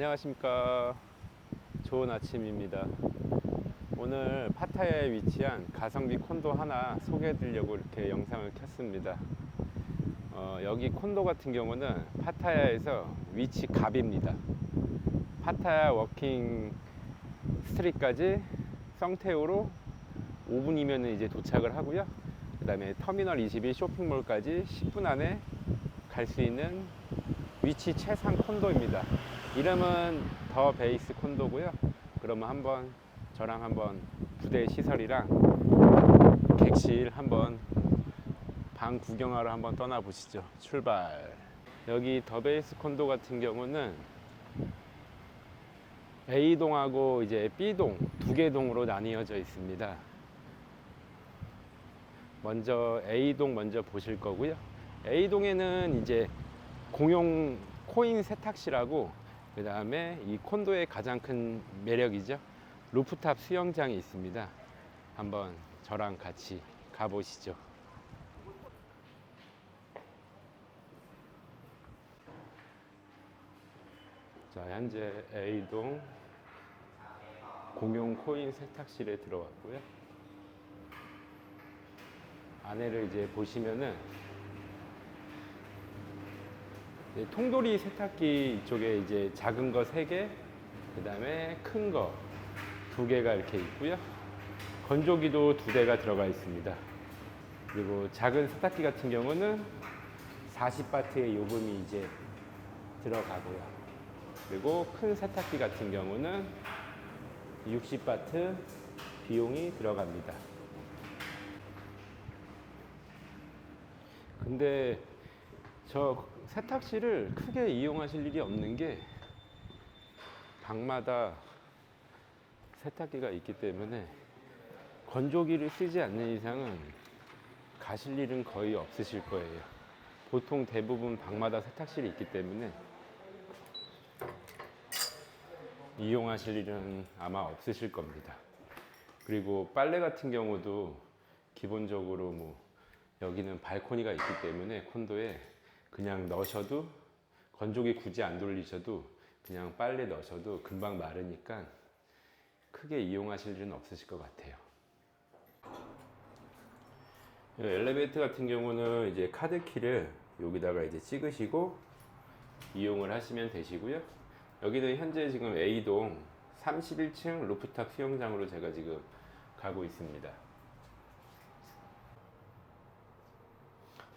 안녕하십니까. 좋은 아침입니다. 오늘 파타야에 위치한 가성비 콘도 하나 소개해 드리려고 이렇게 영상을 켰습니다. 어, 여기 콘도 같은 경우는 파타야에서 위치 갑입니다. 파타야 워킹 스트리트까지 성태우로 5분이면 이제 도착을 하고요. 그 다음에 터미널 22 쇼핑몰까지 10분 안에 갈 수 있는 위치 최상 콘도입니다. 이름은 더 베이스 콘도고요. 그러면 한번 저랑 한번 부대 시설이랑 객실 한번 방 구경하러 한번 떠나 보시죠. 출발. 여기 더 베이스 콘도 같은 경우는 A동하고 이제 B동 두 개 동으로 나뉘어져 있습니다. 먼저 A동 먼저 보실 거고요. A동에는 이제 공용 코인 세탁실하고 그 다음에 이 콘도의 가장 큰 매력이죠. 루프탑 수영장이 있습니다. 한번 저랑 같이 가보시죠. 자, 현재 A동 공용 코인 세탁실에 들어왔고요. 안에를 이제 보시면은 이제 통돌이 세탁기 이쪽에 이제 작은 거세 개, 그 다음에 큰거두 개가 이렇게 있고요. 건조기도 두 대가 들어가 있습니다. 그리고 작은 세탁기 같은 경우는 40바트의 요금이 이제 들어가고요. 그리고 큰 세탁기 같은 경우는 60바트 비용이 들어갑니다. 근데 저 세탁실을 크게 이용하실 일이 없는 게 방마다 세탁기가 있기 때문에 건조기를 쓰지 않는 이상은 가실 일은 거의 없으실 거예요. 보통 대부분 방마다 세탁실이 있기 때문에 이용하실 일은 아마 없으실 겁니다. 그리고 빨래 같은 경우도 기본적으로 뭐 여기는 발코니가 있기 때문에 콘도에 그냥 넣으셔도 건조기 굳이 안 돌리셔도 그냥 빨래 넣으셔도 금방 마르니까 크게 이용하실 일은 없으실 것 같아요. 이 엘리베이터 같은 경우는 이제 카드키를 여기다가 이제 찍으시고 이용을 하시면 되시고요. 여기는 현재 지금 A동 31층 루프탑 수영장으로 제가 지금 가고 있습니다.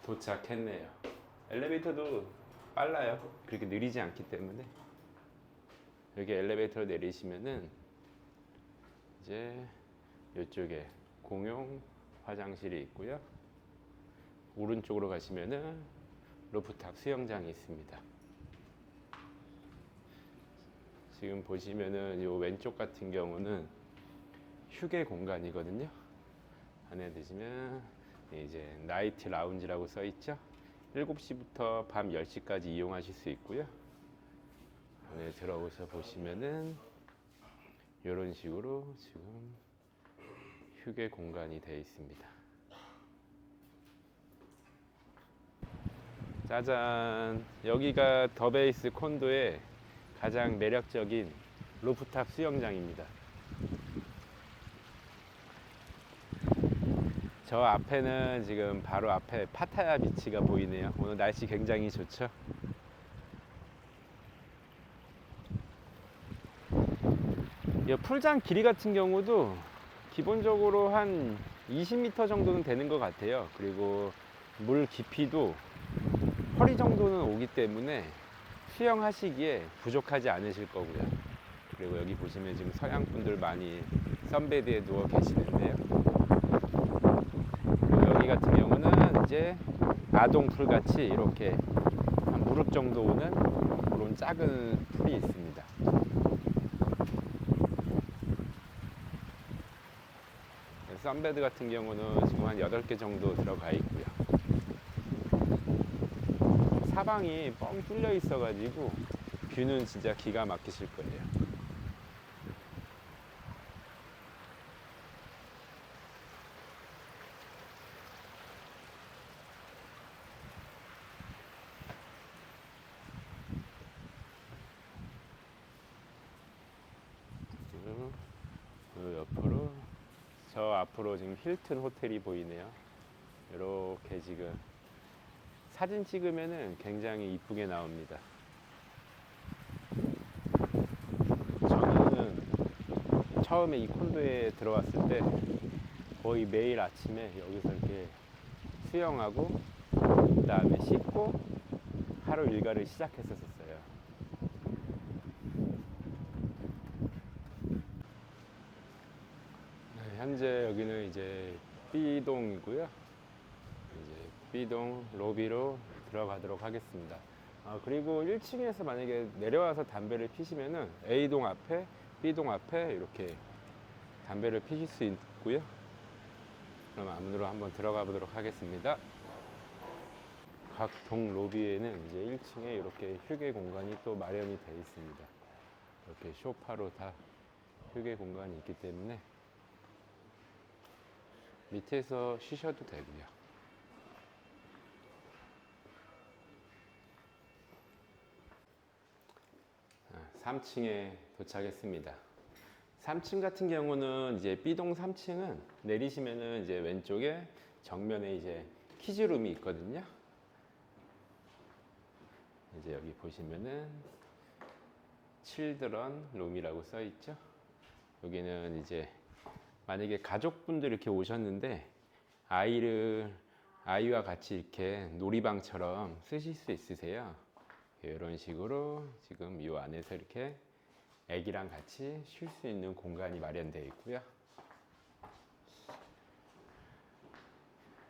도착했네요. 엘리베이터도 빨라요. 그렇게 느리지 않기 때문에 여기 엘리베이터로 내리시면은 이제 이쪽에 공용 화장실이 있고요. 오른쪽으로 가시면은 루프탑 수영장이 있습니다. 지금 보시면은 이 왼쪽 같은 경우는 휴게 공간이거든요. 안에 드시면 이제 나이트 라운지라고 써 있죠. 7시부터 밤 10시까지 이용하실 수 있고요. 안에 들어오셔 보시면은 이런 식으로 지금 휴게 공간이 되어 있습니다. 짜잔! 여기가 더베이스 콘도의 가장 매력적인 루프탑 수영장입니다. 저 앞에는 지금 바로 앞에 파타야 비치가 보이네요. 오늘 날씨 굉장히 좋죠. 이 풀장 길이 같은 경우도 기본적으로 한 20m 정도는 되는 것 같아요. 그리고 물 깊이도 허리 정도는 오기 때문에 수영하시기에 부족하지 않으실 거고요. 그리고 여기 보시면 지금 서양 분들 많이 선베드에 누워 계시는데요. 여기 같은 경우는 이제 아동 풀 같이 이렇게 한 무릎 정도 오는 그런 작은 풀이 있습니다. 선베드 같은 경우는 지금 한 8개 정도 들어가 있고요. 사방이 뻥 뚫려 있어가지고 뷰는 진짜 기가 막히실 거예요. 저 앞으로 지금 힐튼 호텔이 보이네요. 이렇게 지금 사진 찍으면은 굉장히 이쁘게 나옵니다. 저는 처음에 이 콘도에 들어왔을 때 거의 매일 아침에 여기서 이렇게 수영하고 그 다음에 씻고 하루 일과를 시작했었어요. 네, 현재 여기는 이제 B동이고요. 이제 B동 로비로 들어가도록 하겠습니다. 아, 그리고 1층에서 만약에 내려와서 담배를 피시면은 A동 앞에, B동 앞에 이렇게 담배를 피실 수 있고요. 그럼 안으로 한번 들어가 보도록 하겠습니다. 각 동 로비에는 이제 1층에 이렇게 휴게 공간이 또 마련이 되어 있습니다. 이렇게 쇼파로 다 휴게 공간이 있기 때문에 밑에서 쉬셔도 되고요. 아, 3층에 도착했습니다. 3층 같은 경우는 이제 B동 3층은 내리시면은 이제 왼쪽에 정면에 이제 키즈룸이 있거든요. 이제 여기 보시면은 칠드런 룸이라고 써 있죠. 여기는 이제 만약에 가족분들 이렇게 오셨는데 아이를 아이와 같이 이렇게 놀이방처럼 쓰실 수 있으세요. 이런 식으로 지금 이 안에서 이렇게 아기랑 같이 쉴 수 있는 공간이 마련되어 있고요.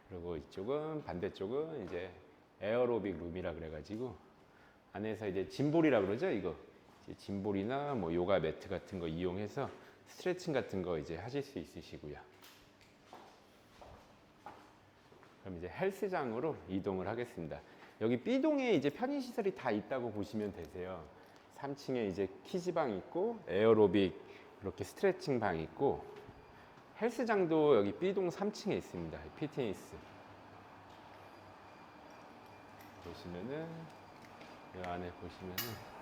그리고 이쪽은 반대쪽은 이제 에어로빅 룸이라 그래가지고 안에서 이제 짐볼이라 그러죠 이거 짐볼이나 뭐 요가 매트 같은 거 이용해서 스트레칭 같은 거 이제 하실 수 있으시고요. 그럼 이제 헬스장으로 이동을 하겠습니다. 여기 B동에 이제 편의 시설이 다 있다고 보시면 되세요. 3층에 이제 키즈방 있고 에어로빅 이렇게 스트레칭 방 있고 헬스장도 여기 B동 3층에 있습니다. 피트니스 보시면은 이 안에 보시면은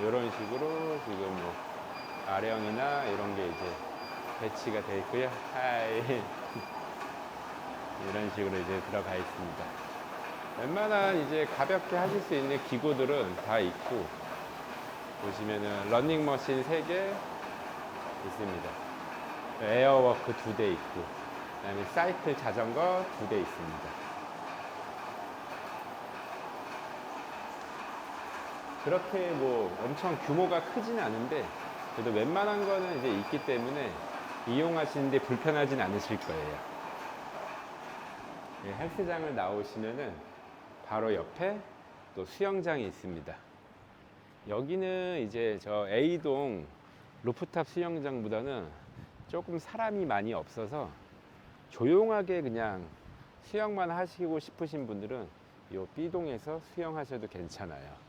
이런 식으로 지금 뭐 아령이나 이런 게 이제 배치가 되어 있고요. 하이 이런 식으로 이제 들어가 있습니다. 웬만한 이제 가볍게 하실 수 있는 기구들은 다 있고 보시면은 러닝머신 3개 있습니다. 에어워크 2대 있고 그다음에 사이클 자전거 2대 있습니다. 그렇게 뭐 엄청 규모가 크지는 않은데 그래도 웬만한 거는 이제 있기 때문에 이용하시는데 불편하진 않으실 거예요. 예, 헬스장을 나오시면은 바로 옆에 또 수영장이 있습니다. 여기는 이제 저 A동 루프탑 수영장보다는 조금 사람이 많이 없어서 조용하게 그냥 수영만 하시고 싶으신 분들은 이 B동에서 수영하셔도 괜찮아요.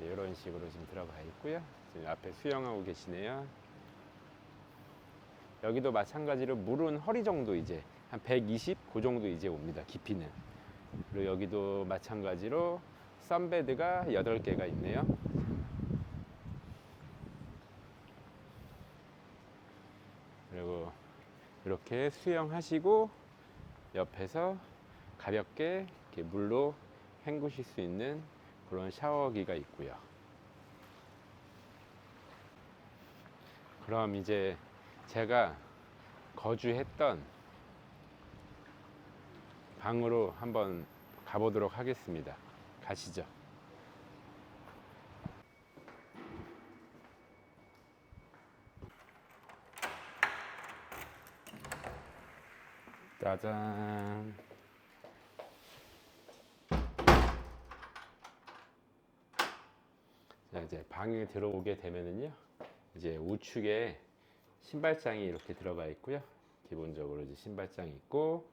이제 이런 식으로 지금 들어가 있고요. 지금 앞에 수영하고 계시네요. 여기도 마찬가지로 물은 허리 정도 이제 한 120, 그 정도 이제 옵니다. 깊이는. 그리고 여기도 마찬가지로 썬베드가 8개가 있네요. 그리고 이렇게 수영하시고 옆에서 가볍게 물로 헹구실 수 있는 그런 샤워기가 있고요. 그럼 이제 제가 거주했던 방으로 한번 가보도록 하겠습니다. 가시죠. 짜잔. 자, 이제 방에 들어오게 되면은요, 이제 우측에 신발장이 이렇게 들어가 있고요. 기본적으로 이제 신발장이 있고,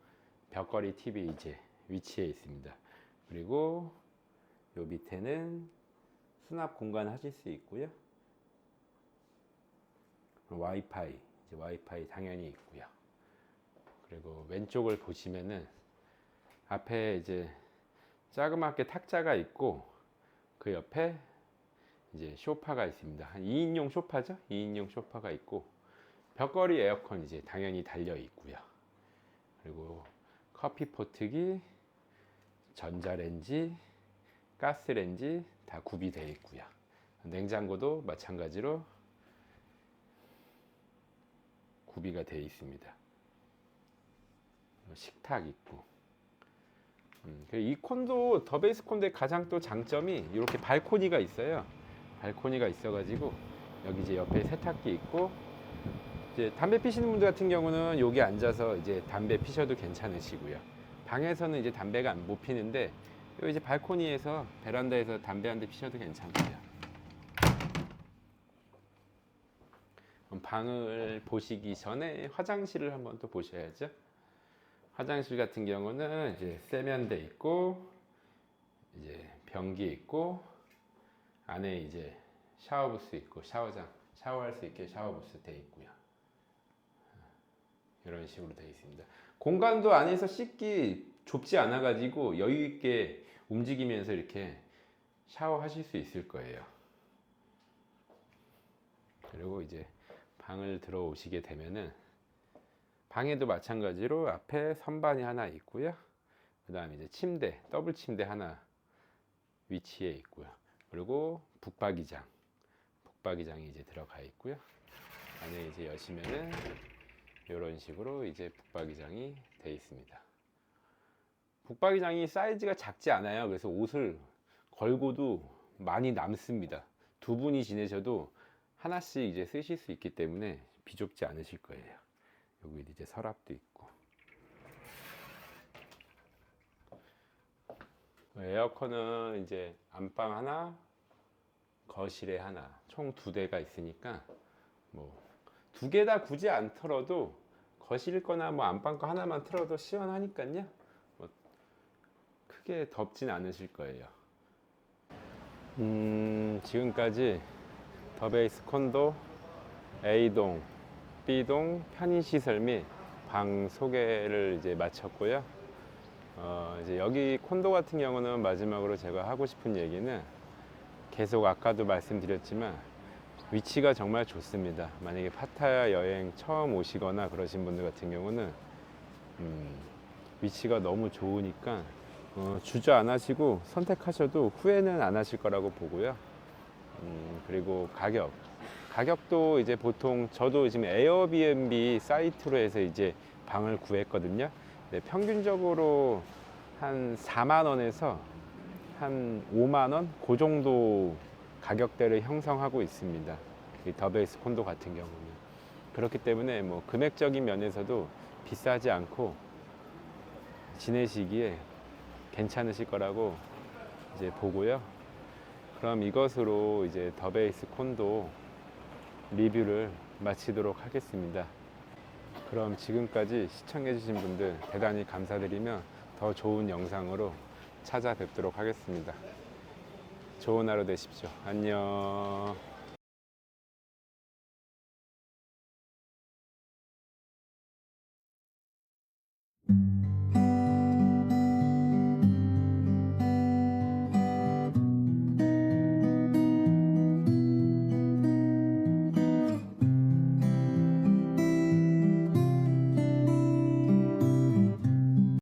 벽걸이 TV 이제 위치해 있습니다. 그리고 요 밑에는 수납 공간 하실 수 있고요. 와이파이, 이제 와이파이 당연히 있고요. 그리고 왼쪽을 보시면은 앞에 이제 자그맣게 탁자가 있고 그 옆에 이제 소파가 있습니다. 한 2인용 소파죠? 2인용 소파가 있고 벽걸이 에어컨 이제 당연히 달려 있고요. 그리고 커피 포트기, 전자레인지, 가스레인지 다 구비되어 있고요. 냉장고도 마찬가지로 구비가 되어 있습니다. 식탁 있고. 음, 그이 콘도 더베이스 콘도의 가장 또 장점이 이렇게 발코니가 있어요. 발코니가 있어가지고 여기 이제 옆에 세탁기 있고 이제 담배 피시는 분들 같은 경우는 여기 앉아서 이제 담배 피셔도 괜찮으시고요. 방에서는 이제 담배가 안- 못 피는데 여기 이제 발코니에서 베란다에서 담배 한 대 피셔도 괜찮고요. 방을 보시기 전에 화장실을 한번 또 보셔야죠. 화장실 같은 경우는 이제 세면대 있고 이제 변기 있고 안에 이제 샤워 부스 있고 샤워장 샤워할 수 있게 샤워 부스 돼 있고요. 이런 식으로 되어 있습니다. 공간도 안에서 씻기 좁지 않아 가지고 여유 있게 움직이면서 이렇게 샤워하실 수 있을 거예요. 그리고 이제 방을 들어오시게 되면은 방에도 마찬가지로 앞에 선반이 하나 있고요. 그다음에 이제 침대, 더블 침대 하나 위치해 있고요. 그리고 북박이장, 북박이장이 이제 들어가 있고요. 안에 이제 여시면은 이런 식으로 이제 북박이장이 돼 있습니다. 북박이장이 사이즈가 작지 않아요. 그래서 옷을 걸고도 많이 남습니다. 두 분이 지내셔도 하나씩 이제 쓰실 수 있기 때문에 비좁지 않으실 거예요. 여기 이제 서랍도 있고. 에어컨은 이제 안방 하나, 거실에 하나, 총 두 대가 있으니까 뭐 두 개 다 굳이 안 틀어도 거실 거나 뭐 안방 거 하나만 틀어도 시원하니까요. 뭐 크게 덥진 않으실 거예요. 음, 지금까지 더베이스 콘도 A동, B동 편의시설 및 방 소개를 이제 마쳤고요. 어, 이제 여기 콘도 같은 경우는 마지막으로 제가 하고 싶은 얘기는 계속 아까도 말씀드렸지만 위치가 정말 좋습니다. 만약에 파타야 여행 처음 오시거나 그러신 분들 같은 경우는 음, 위치가 너무 좋으니까 어, 주저 안 하시고 선택하셔도 후회는 안 하실 거라고 보고요. 음, 그리고 가격. 가격도 이제 보통 저도 지금 에어비앤비 사이트로 해서 이제 방을 구했거든요. 네, 평균적으로 한 4만 원에서 한 5만 원? 그 정도 가격대를 형성하고 있습니다. 이 더베이스 콘도 같은 경우는. 그렇기 때문에 뭐 금액적인 면에서도 비싸지 않고 지내시기에 괜찮으실 거라고 이제 보고요. 그럼 이것으로 이제 더베이스 콘도 리뷰를 마치도록 하겠습니다. 그럼 지금까지 시청해주신 분들 대단히 감사드리며 더 좋은 영상으로 찾아뵙도록 하겠습니다. 좋은 하루 되십시오. 안녕.